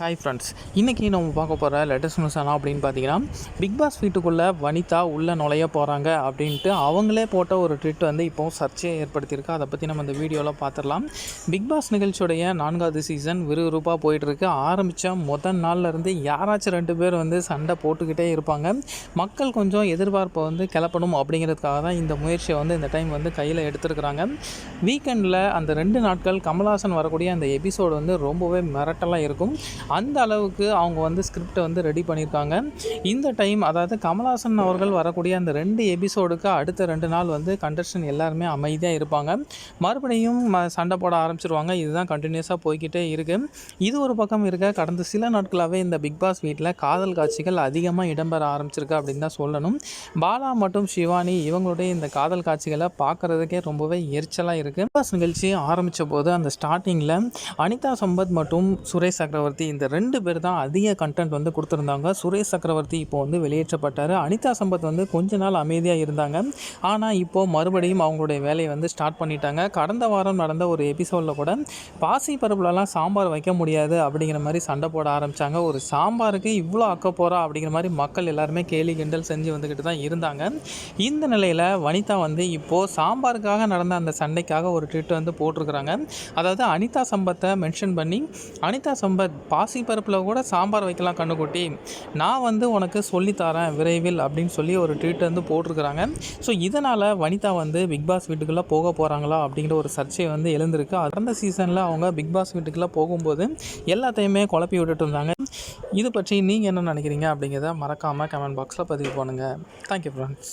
Hi friends இன்றைக்கி நம்ம பார்க்க போகிற லேட்டஸ்ட் நியூஸ் என்ன அப்படின்னு பார்த்தீங்கன்னா பிக் பாஸ் வீட்டுக்குள்ளே வனிதா உள்ளே நுழைய போகிறாங்க அப்படின்ட்டு அவங்களே போட்ட ஒரு ட்விட் வந்து இப்போது சர்ச்சையை ஏற்படுத்தியிருக்கு. அதை பற்றி நம்ம இந்த வீடியோவில் பார்த்துடலாம். பிக் பாஸ் நிகழ்ச்சியுடைய நான்காவது சீசன் விறுவிறுப்பாக போயிட்டுருக்கு. ஆரம்பித்த முதல் நாள்ல இருந்து யாராச்சும் ரெண்டு பேர் வந்து சண்டை போட்டுக்கிட்டே இருப்பாங்க. மக்கள் கொஞ்சம் எதிர்பார்ப்பை வந்து கிளப்பணும் அப்படிங்கிறதுக்காக தான் இந்த முயற்சியை வந்து இந்த டைம் வந்து கையில் எடுத்துருக்குறாங்க. வீக்கெண்டில் அந்த ரெண்டு நாட்கள் கமல்ஹாசன் வரக்கூடிய அந்த எபிசோடு வந்து ரொம்பவே மிரட்டலாக இருக்கும். அந்த அளவுக்கு அவங்க வந்து ஸ்கிரிப்டை வந்து ரெடி பண்ணியிருக்காங்க. இந்த டைம் அதாவது கமல்ஹாசன் அவர்கள் வரக்கூடிய அந்த ரெண்டு எபிசோடுக்கு அடுத்த ரெண்டு நாள் வந்து கண்டஸ்டன் எல்லாருமே அமைதியாக இருப்பாங்க. மறுபடியும் ம- சண்டை போட ஆரம்பிச்சிருவாங்க. இதுதான் கண்டினியூஸாக போய்க்கிட்டே இருக்குது இது ஒரு பக்கம் இருக்க கடந்த சில நாட்களாகவே இந்த பிக் பாஸ் வீட்டில் காதல் காட்சிகள் அதிகமாக இடம்பெற ஆரம்பிச்சிருக்கு அப்படின்னு தான் சொல்லணும். பாலா மற்றும் சிவானி இவங்களுடைய இந்த காதல் காட்சிகளை பார்க்குறதுக்கே ரொம்பவே எரிச்சலாக இருக்குது பிக் பாஸ் நிகழ்ச்சி ஆரம்பித்த போது அந்த ஸ்டார்டிங்கில் அனிதா சம்பத் மற்றும் சுரேஷ் சக்கரவர்த்தி இந்த இந்த ரெண்டு பேர் தான் அதிக கண்டென்ட் வந்து கொடுத்துருந்தாங்க. சுரேஷ் சக்கரவர்த்தி இப்போ வந்து வெளியேற்றப்பட்டார். அனிதா சம்பத் வந்து கொஞ்ச நாள் அமைதியாக இருந்தாங்க. ஆனால் இப்போது மறுபடியும் அவங்களுடைய வேலையை வந்து ஸ்டார்ட் பண்ணிட்டாங்க. கடந்த வாரம் நடந்த ஒரு எபிசோடில் கூட பாசி பருப்புலலாம் சாம்பார் வைக்க முடியாது அப்படிங்கிற மாதிரி சண்டை போட ஆரம்பித்தாங்க ஒரு சாம்பாருக்கு இவ்வளோ அக்க போகிறா அப்படிங்கிற மாதிரி மக்கள் எல்லாருமே கேலி கிண்டல் செஞ்சு வந்துக்கிட்டு தான் இருந்தாங்க. இந்த நிலையில் வனிதா வந்து இப்போது சாம்பாருக்காக நடந்த அந்த சண்டைக்காக ஒரு ட்விட் வந்து போட்டிருக்கிறாங்க. அதாவது அனிதா சம்பத்தை மென்ஷன் பண்ணி அனிதா சம்பத் பாசி பருப்பில் கூட சாம்பார் வைக்கலாம் கண்ணுக்குட்டி. நான் வந்து உனக்கு சொல்லித்தரேன் விரைவில் அப்படின்னு சொல்லி ஒரு ட்வீட் வந்து போட்டிருக்கிறாங்க. ஸோ இதனால் வனிதா வந்து பிக் பாஸ் வீட்டுக்குள்ளே போக போகிறாங்களா அப்படிங்கிற ஒரு சர்ச்சை வந்து எழுந்திருக்கு. அந்த சீசனில் அவங்க பிக் பாஸ் வீட்டுக்குள்ளே போகும்போது எல்லாத்தையுமே குழப்பி விட்டுட்டு இருந்தாங்க. இது பற்றி நீங்கள் என்ன நினைக்கிறீங்க அப்படிங்கிறத மறக்காமல் கமெண்ட் பாக்ஸில் பதிவு பண்ணுங்கள் தேங்க்யூ ஃப்ரெண்ட்ஸ்